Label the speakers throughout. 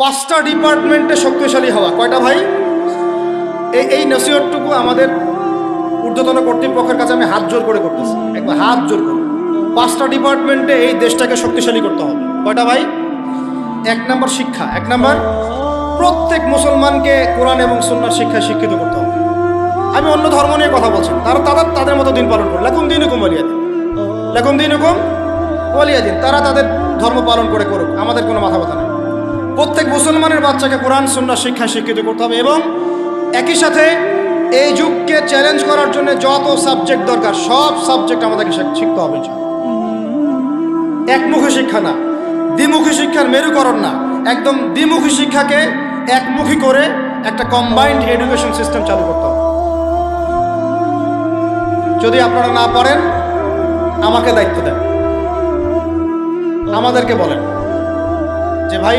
Speaker 1: পাঁচটা ডিপার্টমেন্টে শক্তিশালী হওয়া। কয়টা ভাই? এই এই নসিহতটুকু আমাদের ঊর্ধ্বতন কর্তৃপক্ষের কাছে আমি হাত জোর করে করতেছি। একবার হাত জোর করে। পাঁচটা ডিপার্টমেন্টে এই দেশটাকে শক্তিশালী করতে হবে। কয়টা ভাই? এক নম্বর শিক্ষা। এক নম্বর, প্রত্যেক মুসলমানকে কোরআন এবং সন্ন্যার শিক্ষায় শিক্ষিত করতে হবে। আমি অন্য ধর্ম নিয়ে কথা বলছি তারা তারা তাদের মতো দিন পালন করে লেখুন দিন হুকুম ওয়ালিয়া দিন লেখুন দিন হুকুম ওয়ালিয়া দিন তারা তাদের ধর্ম পালন করে করুক। আমাদের কোনো মাথা ব্যথা নেই। প্রত্যেক মুসলমানের বাচ্চাকে কোরআন সন্ন্যার শিক্ষায় শিক্ষিত করতে হবে এবং একই সাথে এই যুগকে চ্যালেঞ্জ করার জন্য যত সাবজেক্ট দরকার, সব সাবজেক্ট আমাদেরকে শিখতে হবে একমুখী শিক্ষা না। দ্বিমুখী শিক্ষার মেরুকরণ না। একদম দ্বিমুখী শিক্ষাকে একমুখী করে একটা কম্বাইন্ড এডুকেশন সিস্টেম চালু করতে হবে। যদি আপনারা না পারেন, আমাকে দায়িত্ব দেন। আমাদেরকে বলেন যে, ভাই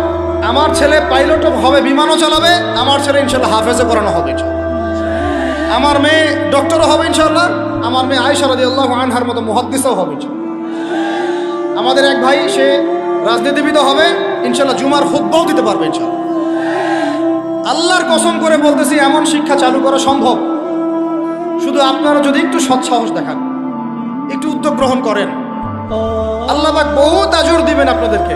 Speaker 1: আমার ছেলে পাইলট হবে, বিমানও চালাবে, আমার ছেলে ইনশাল্লাহ হাফেজে করানো হবে। আমার মেয়ে ডক্টরও হবে ইনশাল্লাহ, আমার মেয়ে আয়সা রাদি আল্লাহ আনহার মতো মহাদ্দিসও হবে। আমাদের এক ভাই, সে রাজনীতিবিদ হবে, ইনশাল্লাহ জুমার খুদ্বাও দিতে পারবে ইনশাল্লাহ আল্লাহর কসম করে বলতেছি, এমন শিক্ষা চালু করা সম্ভব শুধু আপনারা যদি একটু সৎসাহস দেখান, একটু উদ্যোগ গ্রহণ করেন আল্লাহ পাক বহুত আজর দিবেন আপনাদেরকে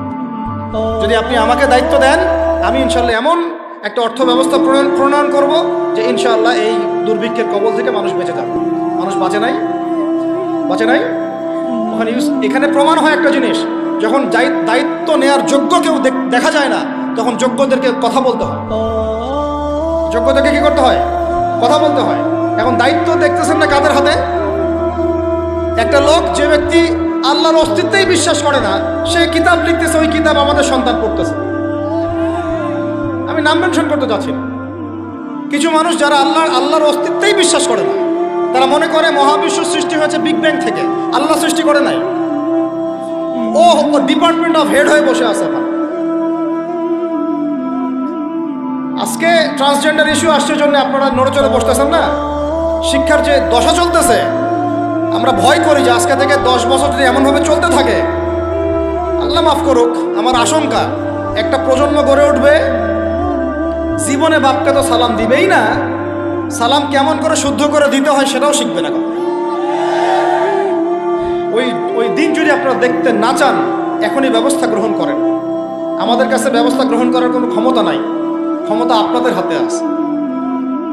Speaker 1: যদি আপনি আমাকে দায়িত্ব দেন, আমি ইনশাল্লাহ এমন একটা অর্থ ব্যবস্থা প্রণয়ন প্রণয়ন করব যে ইনশাআল্লাহ এই দুর্ভিক্ষের কবল থেকে মানুষ বেঁচে যাবে। মানুষ বাঁচে নাই? বাঁচে নাই? ওখানে এখানে প্রমাণ হয় একটা জিনিস, যখন দায়ি- দায়িত্ব নেয়ার যোগ্য কেউ দেখা যায় না, তখন যোগ্যদেরকে কথা বলতে হয়। যোগ্যদেরকে কি করতে হয়? কথা বলতে হয়। এখন দায়িত্ব দেখতেছেন না কাদের হাতে? একটা লোক, যে ব্যক্তি আল্লাহর অস্তিত্বেই বিশ্বাস করে না। সে কিতাব লিখতেছে, ওই কিতাব আমাদের সন্তান পড়তেছে। আমি নাম মেনশন করতে চাচ্ছি কিছু মানুষ যারা আল্লাহ আল্লাহর অস্তিত্বেই বিশ্বাস করে না, তারা মনে করে মহাবিশ্ব সৃষ্টি হয়েছে বিগ ব্যাং থেকে। আল্লাহ সৃষ্টি করে নাই। ও ডিপার্টমেন্ট অফ হেড হয়ে বসে আছে আজকে ট্রান্সজেন্ডার ইস্যু আসছে জন্য আপনারা নড়েচড়ে বসতেছেন না? শিক্ষার যে দশা চলতেছে আমরা ভয় করি যে আজকে থেকে দশ বছর যদি এমনভাবে চলতে থাকে। আল্লাহ মাফ করুক, আমার আশঙ্কা, একটা প্রজন্ম গড়ে উঠবে, জীবনে বাপকে তো সালাম দিবেই না। সালাম কেমন করে শুদ্ধ করে দিতে হয় সেটাও শিখবে না ওই ওই দিন যদি আপনারা দেখতে না চান, এখনই ব্যবস্থা গ্রহণ করেন। আমাদের কাছে ব্যবস্থা গ্রহণ করার কোনো ক্ষমতা নাই। ক্ষমতা আপনাদের হাতে আছে।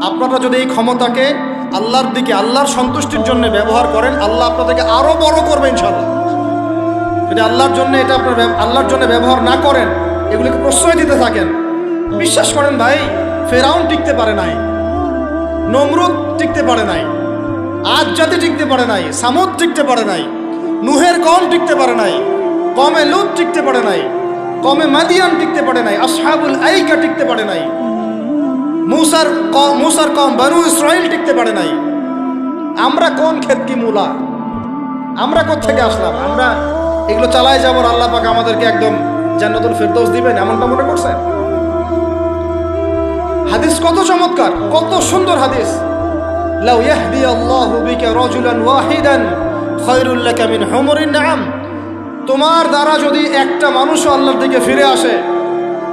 Speaker 1: আপনারা যদি এই ক্ষমতাকে আল্লাহর দিকে, আল্লাহর সন্তুষ্টির জন্য ব্যবহার করেন, আল্লাহ আপনাদেরকে আরও বড় করবে ইনশাল্লাহ যদি আল্লাহর জন্য এটা আপনার আল্লাহর জন্য ব্যবহার না করেন, এগুলিকে প্রশ্রয় দিতে থাকেন, বিশ্বাস করেন ভাই, ফেরাউন টিকতে পারে নাই, নমরুদ টিকতে পারে নাই আজ জাতি টিকতে পারে নাই, সামুদ টিকতে পারে নাই, নুহের কম টিকতে পারে নাই, কমে লুত টিকতে পারে নাই, কমে মাদিয়ান টিকতে পারে নাই, আসহাবুল আইকা টিকতে পারে নাই মুসার মুসার কম বানু ইসরাইল টিকতে পারে নাই। আমরা কোন ক্ষেত কি মূলা? আমরা থেকে আসলাম? আমরা এগুলো চালায় যাব, আল্লাহ পাক আমাদেরকে একদম জান্নাতুল ফেরদৌস দিবেন, এমনটা মনে করছেন? হাদিস কত চমৎকার, কত সুন্দর হাদিস। লাউ ইয়াহদি আল্লাহু বিকা রাজুলান ওয়াহিদান, খায়রুল লাকা মিন হুমুরিন নাম তোমার দ্বারা যদি একটা মানুষও আল্লাহর দিকে ফিরে আসে,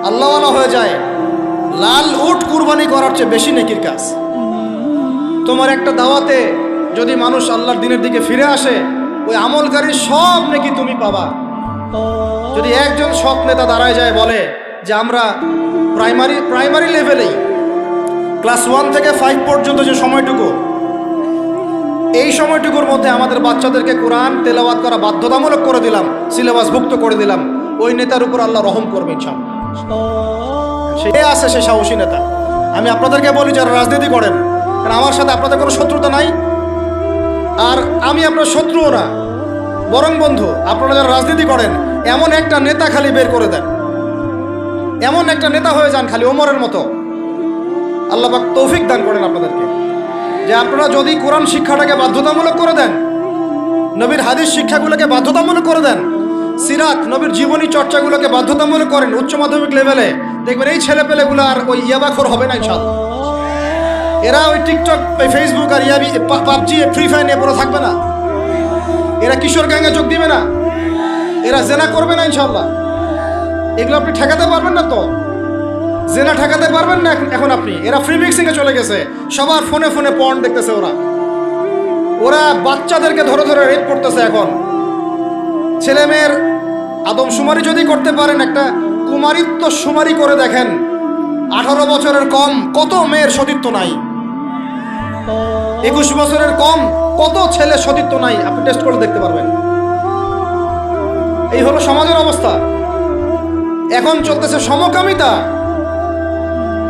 Speaker 1: আল্লাহওয়ালা হয়ে যায়। লাল উট কুরবানি করার চেয়ে বেশি নেকির কাজ। তোমার একটা দাওয়াতে যদি মানুষ আল্লাহর দিনের দিকে ফিরে আসে, ওই আমলকারীর সব নাকি তুমি পাবা। যদি একজন সৎ নেতা দাঁড়ায় যায় বলে যে, আমরা প্রাইমারি প্রাইমারি লেভেলেই ক্লাস ওয়ান থেকে ফাইভ পর্যন্ত যে সময়টুকু, এই সময়টুকুর মধ্যে আমাদের বাচ্চাদেরকে কোরআন তেলাওয়াত করা বাধ্যতামূলক করে দিলাম সিলেবাসভুক্ত করে দিলাম, ওই নেতার উপর আল্লাহ রহম করবে ইনশাল্লাহ সে আছে, সে সাহসী নেতা। আমি আপনাদেরকে বলি, যারা রাজনীতি করেন, কারণ আমার সাথে আপনাদের কোনো শত্রুতা নাই। আর আমি আপনার শত্রুও না, বরং বন্ধু, আপনারা যারা রাজনীতি করেন, এমন একটা নেতা খালি বের করে দেন। এমন একটা নেতা হয়ে যান খালি ওমরের মতো। আল্লাহ পাক তৌফিক দান করেন আপনাদেরকে। যে আপনারা যদি কোরআন শিক্ষাটাকে বাধ্যতামূলক করে দেন, নবীর হাদিস শিক্ষাগুলোকে বাধ্যতামূলক করে দেন, সিরাত, নবীর জীবনী চর্চাগুলোকে বাধ্যতামূলক করেন উচ্চ মাধ্যমিক লেভেলে দেখবেন এই ছেলে পেলেগুলো আর ওই ইয়াবাখর হবে না ইনশাল্লাহ এরা ওই টিকটক, ওই ফেসবুক আর ইয়াবি পাবজি ফ্রি ফায়ার নিয়ে পড়ে থাকবে না। এরা কিশোর গ্যাঙ্গে যোগ দিবে না। এরা জেনা করবে না ইনশাল্লাহ এগুলো আপনি ঠেকাতে পারবেন না তো? জেনা ঠেকাতে পারবেন না এখন- আপনি। এরা ফ্রি মিক্সিংয়ে চলে গেছে। সবার ফোনে ফোনে পর্ন দেখতেছে ওরা। ওরা বাচ্চাদেরকে ধরে ধরে রেপ করতেছে এখন। ছেলে মেয়ের আদমশুমারি যদি করতে পারেন একটা কুমারিত্ব সুমারি করে দেখেন। আঠারো বছরের কম, কত মেয়ের সতীত্ব নাই? একুশ বছরের কম, কত ছেলে সতীত্ব নাই? আপনি টেস্ট করে দেখতে পারবেন। এই হলো সমাজের অবস্থা। এখন চলতেছে সমকামিতা।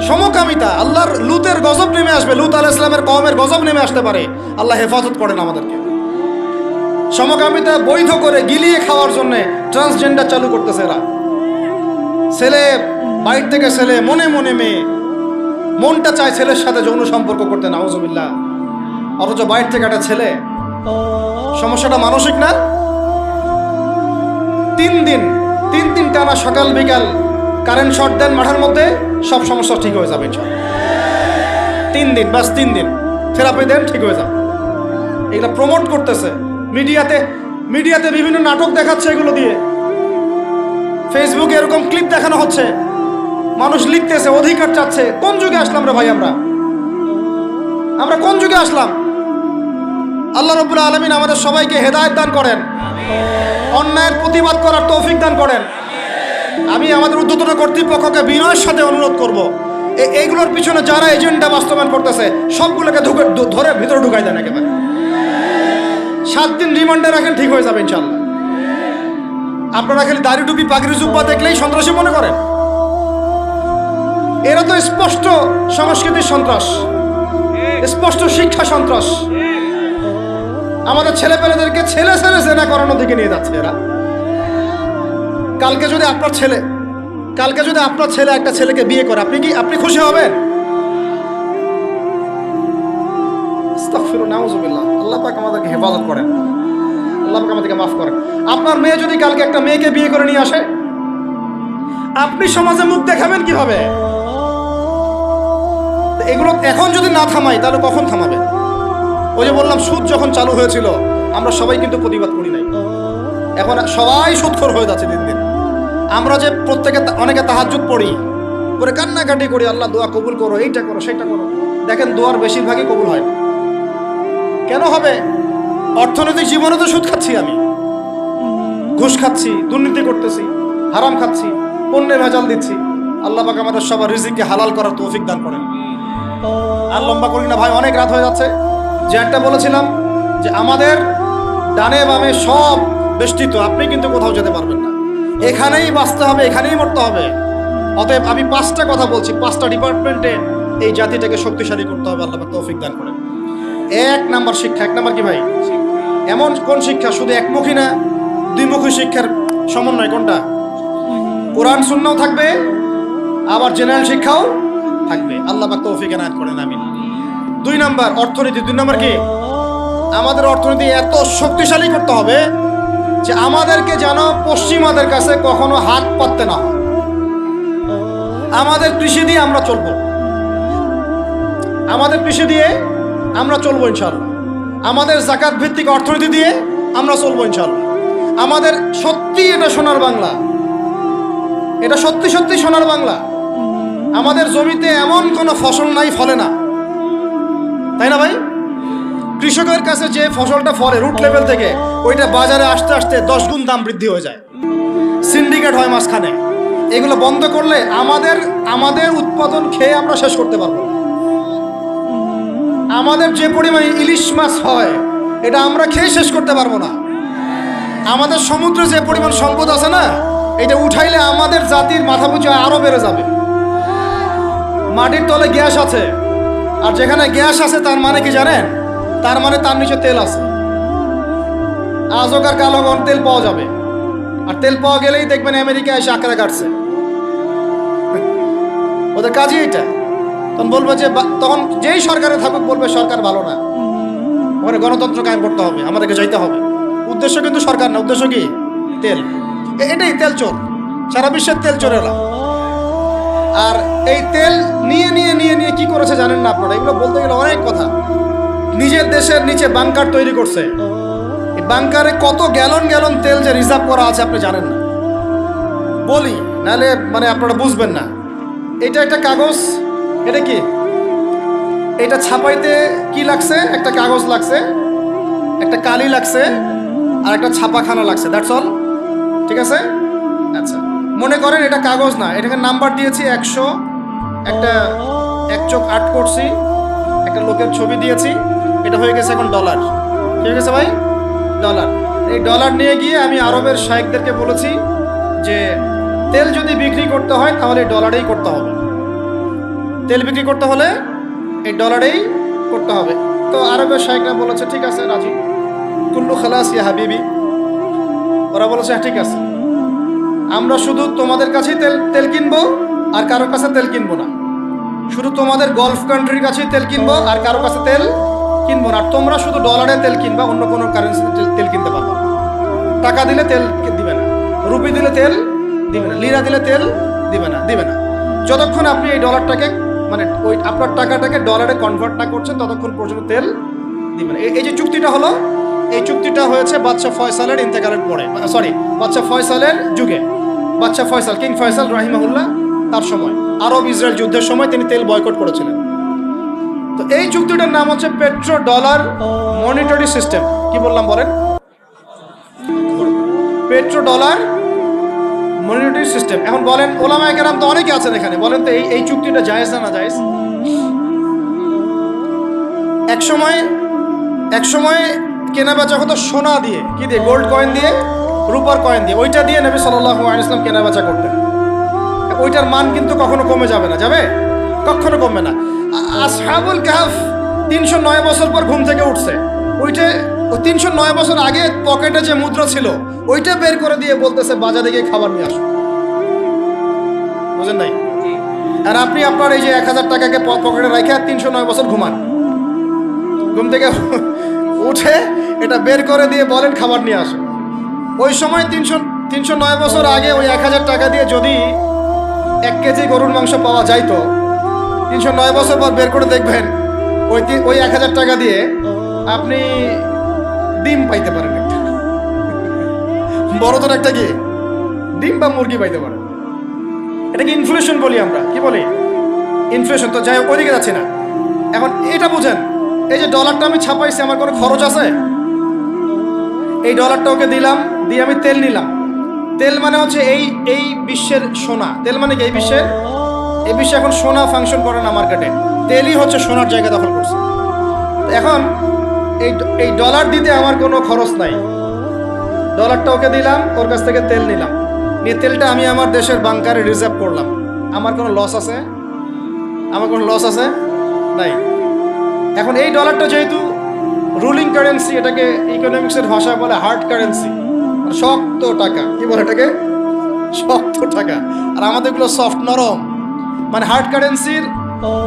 Speaker 1: সমকামিতা, আল্লাহর লুতের গজব নেমে আসবে। লুত আল ইসলামের কমের গজব নেমে আসতে পারে। আল্লাহ হেফাজত করেন আমাদেরকে। সমকামিতা বৈধ করে গিলিয়ে খাওয়ার জন্য ট্রান্সজেন্ডার চালু করতেছে এরা। ছেলে বাইর থেকে ছেলে, মনে মনে মেয়ে। মনটা চায় ছেলের সাথে যৌন সম্পর্ক করতে, নাউজুবিল্লাহ। অথচ বাইর থেকে একটা ছেলে, সমস্যাটা মানসিক না? তিন দিন তিন দিন টানা সকাল, বিকাল কারেন্ট শর্ট দেন মাঠের মধ্যে, সব সমস্যা ঠিক হয়ে যাবে তিন দিন বাস তিন দিন। থেরাপি দেন, ঠিক হয়ে যাবে। এগুলো প্রমোট করতেছে। মিডিয়াতে মিডিয়াতে বিভিন্ন নাটক দেখাচ্ছে এগুলো দিয়ে। ফেসবুকে এরকম ক্লিপ দেখানো হচ্ছে। মানুষ লিখতেছে, অধিকার চাচ্ছে। কোন যুগে আসলাম রে ভাই আমরা? আমরা কোন যুগে আসলাম? আল্লাহ রবুল্লা আলমিন আমাদের সবাইকে হেদায়ত দান করেন। অন্যায়ের প্রতিবাদ করার তৌফিক দান করেন। আমি আমাদের উদ্যোতন কর্তৃপক্ষকে বিনয়ের সাথে অনুরোধ করব। এইগুলোর পিছনে যারা এজেন্ডা বাস্তবায়ন করতেছে, সবগুলোকে ধরে ভিতরে ঢুকাই দেন একেবারে। সাত দিন রিমান্ডে রাখেন, ঠিক হয়ে যাবে ইনশাল্লাহ আপনারা খালি দাড়ি টুপি, পাগড়ি, জুব্বা দেখলেই সন্ত্রাসী মনে করেন। এরা তো স্পষ্ট সংস্কৃতির সন্ত্রাস, স্পষ্ট শিক্ষা সন্ত্রাস। আমাদের ছেলে পেলেদেরকে ছেলে ছেলে জেনা করানোর দিকে নিয়ে যাচ্ছে এরা। কালকে যদি আপনার ছেলে, কালকে যদি আপনার ছেলে একটা ছেলেকে বিয়ে করে, আপনি কি, আপনি খুশি হবেন? আল্লাহ পাক আমাদেরকে হেফাজত করেন। আল্লাহ আমাদেরকে মাফ করেন আপনার মেয়ে যদি কালকে একটা মেয়েকে বিয়ে করে নিয়ে আসে, আপনি সমাজে মুখ দেখাবেন কীভাবে? এগুলো এখন যদি না থামাই, তাহলে কখন থামাবে? ওই যে বললাম, সুদ যখন চালু হয়েছিল, আমরা সবাই কিন্তু প্রতিবাদ করি নাই। এখন সবাই সুদখোর হয়ে যাচ্ছে দিন দিন। আমরা যে প্রত্যেকে অনেকে তাহাজুদ পড়ি, করে কান্নাকাটি করি, আল্লাহ দোয়া কবুল করো, এইটা করো সেইটা করো। দেখেন, দোয়ার বেশিরভাগই কবুল হয়। কেন হবে? অর্থনৈতিক জীবনে তো সুদ খাচ্ছি আমি। ঘুষ খাচ্ছি, দুর্নীতি করতেছি, হারাম খাচ্ছি, পণ্যের ভেজাল দিচ্ছি। আল্লাহ পাক আমাদের সবার রিজিককে হালাল করার তৌফিক দান করেন। আর লম্বা করি না ভাই, অনেক রাত হয়ে যাচ্ছে। যে একটা বলেছিলাম যে আমাদের ডানে বামে সব বেষ্টিত, আপনি কিন্তু কোথাও যেতে পারবেন না। এখানেই বাঁচতে হবে, এখানেই মরতে হবে। অতএব আমি পাঁচটা কথা বলছি, পাঁচটা ডিপার্টমেন্টে এই জাতিটাকে শক্তিশালী করতে হবে, আল্লাহ তৌফিক দান করেন। এক নাম্বার শিক্ষা, এক নাম্বার কি ভাই? এমন কোন শিক্ষা? শুধু একমুখী না দুইমুখী শিক্ষার সমন্বয় কোনটা? কোরআন শূন্যও থাকবে, আবার জেনারেল শিক্ষাও থাকবে। আল্লাহ পাক তৌফিক এনায়ত করেন, আমিন। দুই নাম্বার, অর্থনীতি। দুই নাম্বার কি? আমাদের অর্থনীতি এত শক্তিশালী করতে হবে যে আমাদেরকে যেন পশ্চিমাদের কাছে কখনো হাত পাততে না হয়। আমাদের কৃষি দিয়ে আমরা চলবো। আমাদের কৃষি দিয়ে আমরা চলবো ইনশাল্লাহ আমাদের জাকাত ভিত্তিক অর্থনীতি দিয়ে আমরা চলবো ইনশাল্লাহ আমাদের সত্যি এটা সোনার বাংলা। এটা সত্যি সত্যি সোনার বাংলা। আমাদের জমিতে এমন কোনো ফসল নাই, ফলে না। তাই না ভাই? কৃষকের কাছে যে ফসলটা ফলে রুট লেভেল থেকে, ওইটা বাজারে আসতে আসতে দশ গুণ দাম বৃদ্ধি হয়ে যায়। সিন্ডিকেট হয় মাঝখানে। এগুলো বন্ধ করলে আমাদের আমাদের উৎপাদন খেয়ে আমরা শেষ করতে পারব। আমাদের যে পরিমাণে ইলিশ মাছ হয়, এটা আমরা খেয়ে শেষ করতে পারব না। আমাদের সমুদ্রে যে পরিমাণ সম্পদ আছে না, এটা উঠাইলে আমাদের জাতির মাথা পুজো আরও বেড়ে যাবে। মাটির তলে গ্যাস আছে, আর যেখানে গ্যাস আছে তার মানে কি জানেন? তার মানে তার নিচে তেল আছে। আজকার কালো গম তেল পাওয়া যাবে। আর তেল পাওয়া গেলেই দেখবেন আমেরিকা এসে আঁকড়া কাটছে। ওদের কাজই এটা। তখন বলব যে তখন যেই সরকারে থাকুক বলবে সরকার ভালো না। ওখানে গণতন্ত্র কায়েম করতে হবে, আমাদেরকে যাইতে হবে। উদ্দেশ্য কিন্তু সরকার না, উদ্দেশ্য কি? তেল। এটাই তেল চোর। সারা বিশ্বের তেল চোর চোরেরা। আর এই তেল নিয়ে নিয়ে নিয়ে নিয়ে কি করেছে জানেন না আপনারা? এগুলো বলতে গেলে অনেক কথা। নিজের দেশের নিচে বাংকার তৈরি করছে। বাংকারে কত গ্যালন গ্যালন তেল যে রিজার্ভ করা আছে আপনি জানেন না। বলি, নাহলে মানে আপনারা বুঝবেন না। এটা একটা কাগজ এটা কি? এটা ছাপাইতে কি লাগছে? একটা কাগজ লাগছে, একটা কালি লাগছে, আর একটা ছাপাখানা লাগছে। দ্যাটস অল ঠিক আছে? আচ্ছা। মনে করেন এটা কাগজ না, এটাকে নাম্বার দিয়েছি একশো, একটা এক চোখ আট করছি, একটা লোকের ছবি দিয়েছি, এটা হয়ে গেছে এখন ডলার ঠিক আছে ভাই? ডলার এই ডলার নিয়ে গিয়ে আমি আরবের শাহেকদেরকে বলেছি যে তেল যদি বিক্রি করতে হয়, তাহলে ডলারেই করতে হবে। তেল বিক্রি করতে হলে এই ডলারেই করতে হবে। তো আরবের শাহেকরা বলেছে, ঠিক আছে, রাজি। কুল্লু খালাস ইয়া হাবিবি। ওরা বলেছে হ্যাঁ ঠিক আছে। আমরা শুধু তোমাদের কাছেই তেল তেল কিনবো আর কারোর কাছে তেল কিনবো না। শুধু তোমাদের গলফ কান্ট্রির কাছেই তেল কিনবো আর কারোর কাছে তেল কিনবো না। আর তোমরা শুধু ডলারে তেল কিনবা, অন্য কোনো কারেন্সিতে তেল- কিনতে পারবে। টাকা দিলে তেল দিবে না। রুপি দিলে তেল দিবে না। লিরা দিলে তেল দিবে না দিবে না। যতক্ষণ আপনি এই ডলারটাকে মানে ওই আপনার টাকাটাকে ডলারে কনভার্ট না করছেন ততক্ষণ পর্যন্ত তেল দিবে না এই- এই যে চুক্তিটা হলো, এই চুক্তিটা হয়েছে বাদশাহ ফয়সালের ইন্তেকালের পরে সরি বাদশাহ ফয়সালের যুগে। বাদশাহ ফয়সাল, কিং ফয়সাল রাহিমাহুল্লাহ, তার সময়, আরব ইসরায়েল যুদ্ধের সময় তিনি তেল বয়কট করেছিলেন। তো এই চুক্তিটার নাম হচ্ছে পেট্রো ডলার মনিটরি সিস্টেম কি বললাম বলেন? পেট্রো ডলার মনিটরি সিস্টেম এখন বলেন, ওলামা কেরাম তো অনেকে আছেন এখানে। বলেন তো এই এই চুক্তিটা জায়েজ না জায়েজ? এক সময় এক সময় কেনা বেচা হতো সোনা দিয়ে। কি দিয়ে? গোল্ড কয়েন দিয়ে, রূপার কয়েন দিয়ে। ওইটা দিয়ে নবী সাল্লাল্লাহু আলাইহি ইসলাম কেনা বেচা করতেন। ওইটার মান কিন্তু কখনো কমে যাবে না। যাবে? কখনো কমবে না। আসহাবুল কাহাফ তিনশো নয় বছর পর ঘুম থেকে উঠছে। ওইটা ওই তিনশো নয় বছর আগে পকেটে যে মুদ্রা ছিল, ওইটা বের করে দিয়ে বলতেছে, বাজারে গিয়ে খাবার নিয়ে আসো। বুঝেন নাই? আর আপনি আপনার এই যে এক হাজার টাকাকে পকেটে রেখে তিনশো নয় বছর ঘুমান। ঘুম থেকে উঠে এটা বের করে দিয়ে বলেন, খাবার নিয়ে আসো। ওই সময় তিনশো তিনশো নয় বছর আগে ওই এক হাজার টাকা দিয়ে যদি এক কেজি গরুর মাংস পাওয়া যাইতো, তিনশো নয় বছর পর বের করে দেখবেন, ওই ওই এক হাজার টাকা দিয়ে আপনি ডিম পাইতে পারেন একটা বড় তোর একটা কি? ডিম বা মুরগি পাইতে পারেন এটাকে ইনফ্লেশন বলি আমরা? কি বলি? ইনফ্লেশন তো যাই হোক ওইদিকে যাচ্ছি না। এখন এটা বুঝেন, এই যে ডলারটা আমি ছাপাইছি, আমার কোনো খরচ আছে? এই ডলারটা ওকে দিলাম, দিয়ে আমি তেল নিলাম। তেল মানে হচ্ছে এই এই বিশ্বের সোনা। তেল মানে কি এই বিশ্বের এই বিশ্বে এখন সোনা ফাংশন করে না মার্কেটে তেলই হচ্ছে সোনার জায়গা দখল করছে। এখন এই এই ডলার দিতে আমার কোনো খরচ নাই। ডলারটা ওকে দিলাম, ওর কাছ থেকে তেল নিলাম। নিয়ে তেলটা আমি আমার দেশের বাংকারে রিজার্ভ করলাম। আমার কোনো লস আছে? আমার কোনো লস আছে? নাই। এখন এই ডলারটা যেহেতু রুলিং কারেন্সি এটাকে ইকোনমিক্সের ভাষায় বলে হার্ড কারেন্সি শক্ত টাকা। কি বলে এটাকে? শক্ত টাকা। আর আমাদেরগুলো সফট নরম। মানে হার্ড কারেন্সির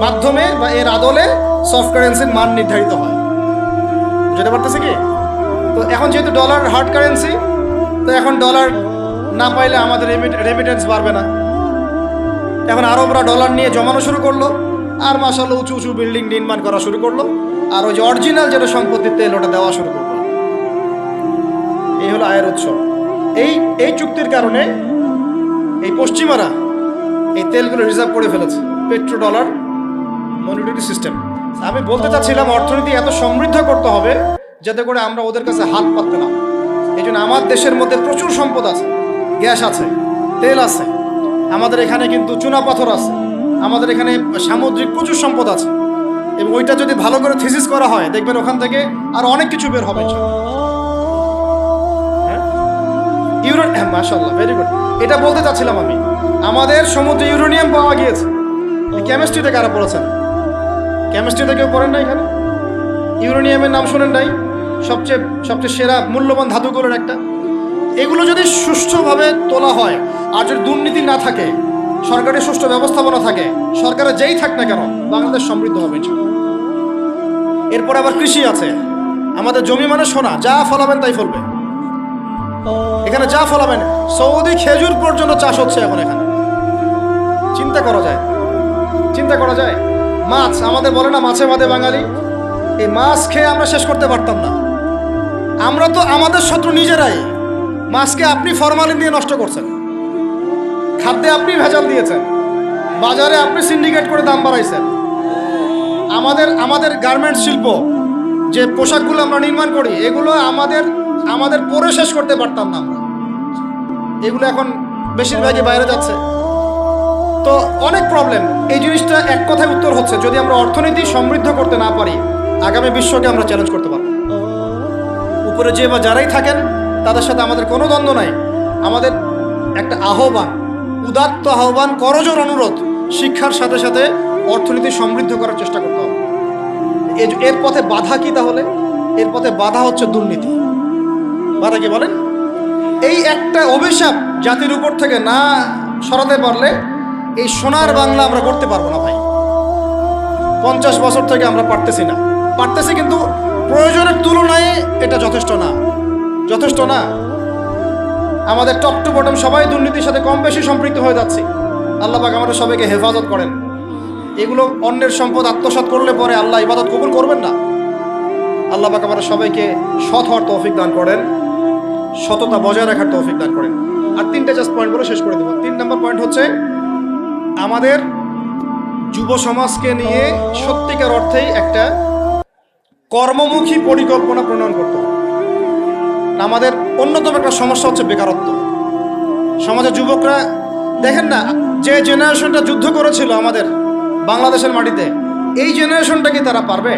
Speaker 1: মাধ্যমে বা এর আদলে সফট কারেন্সির মান নির্ধারিত হয়। বুঝতে পারতেছে কি? তো এখন যেহেতু ডলার হার্ড কারেন্সি তো এখন ডলার না পাইলে আমাদের রেমিটেন্স বাড়বে না। এখন আরবরা ডলার নিয়ে জমানো শুরু করল, আর মাসাল উঁচু উঁচু বিল্ডিং নির্মাণ করা শুরু করল, আর ওই যে অরিজিনাল যেটা সম্পত্তির তেল, ওটা দেওয়া শুরু করল। এই হলো আয়ের উৎস। এই এই চুক্তির কারণে এই পশ্চিমারা এই তেলগুলো রিজার্ভ করে ফেলেছে পেট্রো ডলার মনিটরি সিস্টেম আমি বলতে চাচ্ছিলাম, অর্থনীতি এত সমৃদ্ধ করতে হবে যাতে করে আমরা ওদের কাছে হাত পাততে না এই জন্য আমার দেশের মধ্যে প্রচুর সম্পদ আছে, গ্যাস আছে, তেল আছে, আমাদের এখানে কিন্তু চুনা পাথর আছে, আমাদের এখানে সামুদ্রিক প্রচুর সম্পদ আছে। এবং ওইটা যদি ভালো করে থিসিস করা হয়, দেখবেন ওখান থেকে আর অনেক কিছু বের হবে মাশাল্লাহ ভেরি গুড এটা বলতে চাচ্ছিলাম আমি, আমাদের সমুদ্রে ইউরেনিয়াম পাওয়া গিয়েছে। কেমিস্ট্রিতে কারা পড়েছেন? কেমিস্ট্রিতে কেউ পড়েন না এখানে? ইউরেনিয়ামের নাম শোনেন নাই? সবচেয়ে সবচেয়ে সেরা, মূল্যবান ধাতুগুলোর একটা। এগুলো যদি সুষ্ঠুভাবে তোলা হয় আর যদি দুর্নীতি না থাকে, সরকারের সুষ্ঠু ব্যবস্থাপনা থাকে, সরকারের যেই থাক না কেন, বাংলাদেশ সমৃদ্ধ হবে এরপর আবার কৃষি আছে। আমাদের জমি মানে সোনা, যা ফলাবেন তাই ফলবে। এখানে যা ফলাবেন, সৌদি খেজুর পর্যন্ত চাষ হচ্ছে এখন এখানে। চিন্তা করা যায়। চিন্তা করা যায়। মাছ, আমাদের বলে না মাছে মাঝে বাঙালি। এই মাছ খেয়ে আমরা শেষ করতে পারতাম না। আমরা তো আমাদের শত্রু নিজেরাই। মাছকে আপনি ফরমালিন দিয়ে নষ্ট করছেন। খাদ্যে আপনি ভেজাল দিয়েছেন। বাজারে আপনি সিন্ডিকেট করে দাম বাড়াইছেন। আমাদের আমাদের গার্মেন্টস শিল্প, যে পোশাকগুলো আমরা নির্মাণ করি, এগুলো আমাদের আমাদের পরে শেষ করতে পারতাম না আমরা। এগুলো এখন বেশিরভাগই বাইরে যাচ্ছে। তো অনেক প্রবলেম এই জিনিসটা এক কথায় উত্তর হচ্ছে, যদি আমরা অর্থনীতি সমৃদ্ধ করতে না পারি, আগামী বিশ্বকে আমরা চ্যালেঞ্জ করতে পারব। উপরে যে বা যারাই থাকেন, তাদের সাথে আমাদের কোনো দ্বন্দ্ব নাই। আমাদের একটা আহ্বান, উদাত্ত আহ্বান, করজোর অনুরোধ, শিক্ষার সাথে সাথে অর্থনীতি সমৃদ্ধ করার চেষ্টা করতে হবে। এর পথে বাধা কি তাহলে? এর পথে বাধা হচ্ছে দুর্নীতি। বাধা কি বলেন? এই একটা অভিশাপ জাতির উপর থেকে না সরাতে পারলে এই সোনার বাংলা আমরা করতে পারব না ভাই। পঞ্চাশ বছর থেকে আমরা পারতেছি না। পারতেছি কিন্তু প্রয়োজনের তুলনায় এটা যথেষ্ট না। যথেষ্ট না। আমাদের টপ টু বটম সবাই দুর্নীতির সাথে কম বেশি সম্পৃক্ত হয়ে যাচ্ছে। আল্লাহ পাক আমাদের সবাইকে হেফাজত করেন। এগুলো অন্যের সম্পদ আত্মসাৎ করলে পরে আল্লাহ ইবাদত কবুল করবেন না। আল্লাহ পাক আমাদের সবাইকে সৎ হওয়ার তৌফিক দান করেন। সততা বজায় রাখার তৌফিক দান করেন। আর তিনটা জাস্ট পয়েন্ট বলে শেষ করে দেবো। তিন নম্বর পয়েন্ট হচ্ছে আমাদের যুব সমাজকে নিয়ে সত্যিকার অর্থেই একটা কর্মমুখী পরিকল্পনা প্রণয়ন করতে হবে। আমাদের অন্যতম একটা সমস্যা হচ্ছে বেকারত্ব। সমাজের যুবকরা, দেখেন না, যে জেনারেশনটা যুদ্ধ করেছিল আমাদের বাংলাদেশের মাটিতে, এই জেনারেশনটা কি তারা পারবে?